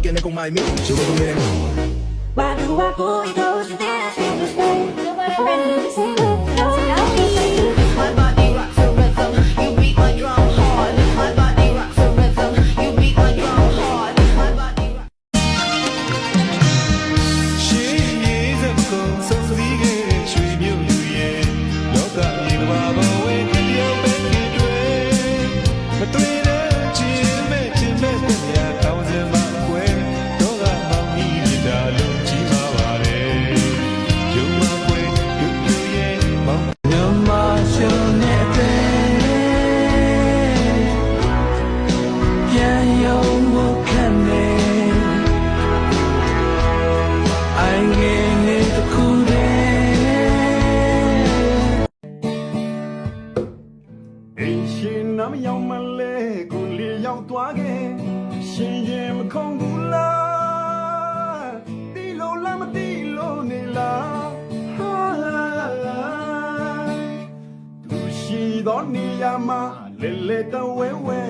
Pag yan akong maimig, siguro ko Bago ako ikaw နားမရောက်မလဲကိုလေးရောက်သွားခဲ့ရှင်ရင်မခုံဘူးလားတီလို့လားမတီလို့နေလားဟာသူရှိတော့နေရမှာလဲလဲတဝဲဝဲ